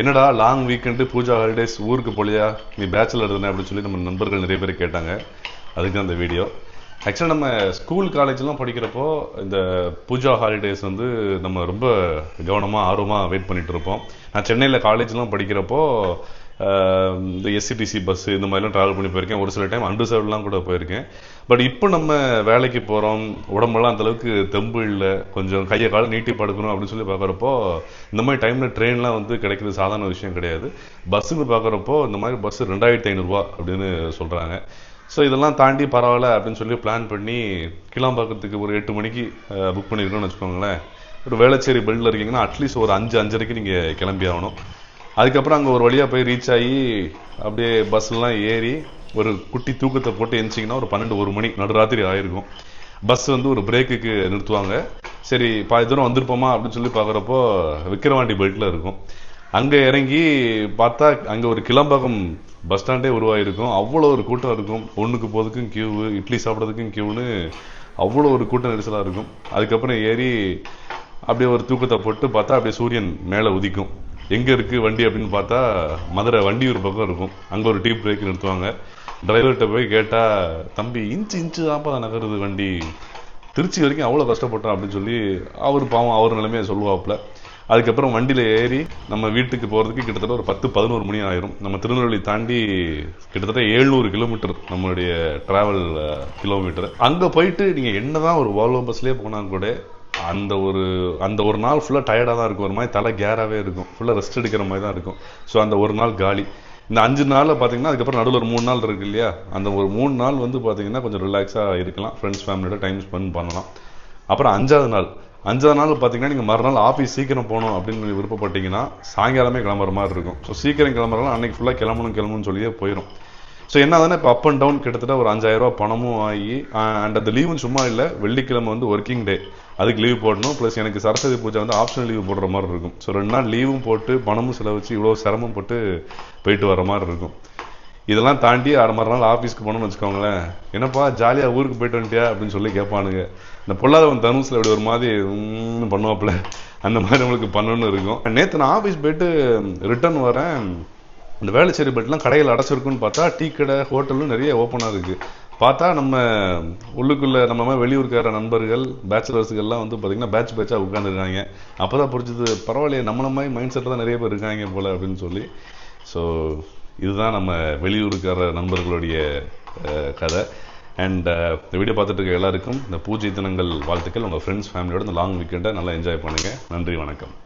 என்னடா long weekend Pooja holidays ஊருக்கு போலியா? நீ பேச்சுலர் தானே அப்படின்னு சொல்லி நம்ம நண்பர்கள் நிறைய பேர் கேட்டாங்க. அதுக்கு தான் இந்த வீடியோ ஆக்சுவலாக நம்ம ஸ்கூல் காலேஜ்லாம் படிக்கிறப்போ இந்த பூஜா ஹாலிடேஸ் வந்து நம்ம ரொம்ப கவனமாக ஆர்வமாக வெயிட் பண்ணிகிட்டு இருப்போம். நான் சென்னையில் காலேஜ்லாம் படிக்கிறப்போ இந்த எஸ்சிடிசி பஸ்ஸு இந்த மாதிரிலாம் ட்ராவல் பண்ணி போயிருக்கேன். ஒரு சில டைம் அன்ரிசர்வ்லாம் கூட போயிருக்கேன். பட் இப்போ நம்ம வேலைக்கு போகிறோம் உடம்பெல்லாம் அந்த அளவுக்கு தெம்பு இல்லை. கொஞ்சம் கையை காலை நீட்டி படுக்கணும் அப்படின்னு சொல்லி பார்க்குறப்போ இந்த மாதிரி டைமில் ட்ரெயின்லாம் வந்து கிடைக்கிறது சாதாரண விஷயம் கிடையாது. பஸ்ஸுன்னு பார்க்குறப்போ இந்த மாதிரி பஸ் ரெண்டாயிரத்தி ஐநூறுரூவா அப்படின்னு சொல்கிறாங்க ஸோ இதெல்லாம் தாண்டி பரவாயில்ல அப்படின்னு சொல்லி பிளான் பண்ணி கிளாம்பாக்கத்துக்கு ஒரு எட்டு மணிக்கு புக் பண்ணியிருக்கோம்னு வச்சுக்கோங்களேன். ஒரு வேளச்சேரி பெல்ட்டில் இருக்கீங்கன்னா அட்லீஸ்ட் ஒரு அஞ்சு அஞ்சரைக்கு நீங்கள் கிளம்பி ஆகணும். அதுக்கப்புறம் அங்கே ஒரு வழியாக போய் ரீச் ஆகி அப்படியே பஸ்லாம் ஏறி ஒரு குட்டி தூக்கத்தை போட்டு எந்திச்சிங்கன்னா ஒரு பன்னெண்டு ஒரு மணி நடுராத்திரி ஆயிருக்கும். பஸ் வந்து ஒரு பிரேக்குக்கு நிறுத்துவாங்க. சரி பாதி தூரம் வந்திருப்போமா? அப்படின்னு சொல்லி பார்க்குறப்போ விக்கிரவாண்டி பெல்ட்டில் இருக்கும். அங்கே இறங்கி பார்த்தா அங்கே ஒரு கிளம்பகம் பஸ் ஸ்டாண்டே உருவாகிருக்கும் அவ்வளோ ஒரு கூட்டம் இருக்கும். ஒன்றுக்கு போகிறதுக்கும் கியூவு இட்லி சாப்பிட்றதுக்கும் கியூன்னு அவ்வளோ ஒரு கூட்டம் நெரிசலாக இருக்கும். அதுக்கப்புறம் ஏறி அப்படியே ஒரு தூக்கத்தை போட்டு பார்த்தா அப்படியே சூரியன் மேலே உதிக்கும். எங்கே இருக்குது வண்டி அப்படின்னு பார்த்தா மதுரை வண்டியூர் பக்கம் இருக்கும். அங்கே ஒரு டீ பிரேக் நிறுத்துவாங்க. டிரைவர்கிட்ட போய் கேட்டால் தம்பி இன்ச்சு இன்ச்சு தான்ப்பா நகருது வண்டி. திருச்சி வரைக்கும் அவ்வளோ கஷ்டப்பட்டோம் அப்படின்னு சொல்லி அவர் பாவம் அவர் நிலைமையை சொல்லுவாப்புல. அதுக்கப்புறம் வண்டியில் ஏறி நம்ம வீட்டுக்கு போகிறதுக்கு கிட்டத்தட்ட ஒரு பத்து பதினோரு மணி ஆயிரும். நம்ம திருநெல்வேலி தாண்டி கிட்டத்தட்ட ஏழ்நூறு கிலோமீட்டர் நம்மளுடைய ட்ராவல் கிலோமீட்டர் அங்கே போயிட்டு நீங்கள் என்ன தான் ஒரு வால்வோ பஸ்லேயே போனால் கூட அந்த ஒரு அந்த ஒரு நாள் ஃபுல்லாக டயர்டாக தான் இருக்கும். ஒரு மாதிரி தலை கேராகவே இருக்கும். ஃபுல்லாக ரெஸ்ட் எடுக்கிற மாதிரி தான் இருக்கும். ஸோ அந்த ஒரு நாள் காலி. இந்த அஞ்சு நாளில் பார்த்தீங்கன்னா அதுக்கப்புறம் நடுவில் ஒரு மூணு நாள் இருக்கு இல்லையா? அந்த ஒரு மூணு நாள் வந்து பார்த்தீங்கன்னா கொஞ்சம் ரிலாக்ஸாக இருக்கலாம். ஃப்ரெண்ட்ஸ் ஃபேமிலியோட டைம் ஸ்பெண்ட் பண்ணலாம். அப்புறம் அஞ்சாவது நாள். அஞ்சாவது நாள் பார்த்தீங்கன்னா நீங்கள் மறுநாள் ஆஃபீஸ் சீக்கிரம் போகணும் அப்படின்னு விருப்பப்பட்டீங்கன்னா சாயங்காலமே கிளம்புற மாதிரி இருக்கும். ஸோ சீக்கிரம் கிளம்புறதுனால அன்றைக்கி ஃபுல்லாக கிளம்பணும் கிளம்பணும்னு சொல்லியே போயிடும் ஸோ என்ன தானே இப்போ அப் அண்ட் டவுன் கிட்டத்தட்ட ஒரு அஞ்சாயிரம் ரூபா பணமும் ஆகி அண்ட் அந்த லீவும் சும்மா இல்லை வெள்ளிக்கிழமை வந்து ஒர்க்கிங் டே அதுக்கு லீவ் போடணும். ப்ளஸ் எனக்கு சரஸ்வதி பூஜை வந்து ஆப்ஷனல் லீவ் போடுற மாதிரி இருக்கும். ஸோ ரெண்டு நாள் லீவும் போட்டு பணமும் செலவச்சு இவ்வளோ சிரமம் போட்டு போயிட்டு வர மாதிரி இருக்கும். இதெல்லாம் தாண்டி அரை மறு நாள் ஆஃபீஸ்க்கு போகணும்னு வச்சுக்கோங்களேன். என்னப்பா ஜாலியாக ஊருக்கு போயிட்டு வந்துட்டியா? அப்படின்னு சொல்லி கேட்பானுங்க. இந்த பொல்லாதவன் தனுசில் இப்படி ஒரு மாதிரி பண்ணுவாப்புல. அந்த மாதிரி நம்மளுக்கு பண்ணணும்னு இருக்கும். நேற்று நான் ஆஃபீஸ் போயிட்டு ரிட்டர்ன் வரேன். அந்த வேளச்சேரி பெல்ட்லாம் கடையில் அடைச்சிருக்குன்னு பார்த்தா டீ கடை ஹோட்டலும் நிறைய ஓப்பனாக இருக்குது பார்த்தா நம்ம உள்ளுக்குள்ளே நம்ம வெளியூருக்கார நண்பர்கள் பேச்சுலர்ஸுகள்லாம் வந்து பார்த்திங்கன்னா பேட்ச் பேட்சாக உட்காந்துருக்காங்க அப்போ தான் பிடிச்சது பரவாயில்லையே நம்மள மாதிரி மைண்ட் செட்டில் தான் நிறைய பேர் இருக்காங்க போல் அப்படின்னு சொல்லி. ஸோ இதுதான் நம்ம வெளியூருக்கார நண்பர்களுடைய கதை. அண்ட் இந்த வீடியோ பார்த்துட்டு இருக்க எல்லாருக்கும் இந்த பூஜை தினங்கள் வாழ்த்துக்கள். உங்கள் ஃப்ரெண்ட்ஸ் ஃபேமிலியோட இந்த லாங் வீக்கெண்டை நல்லா என்ஜாய் பண்ணுங்கள் நன்றி வணக்கம்.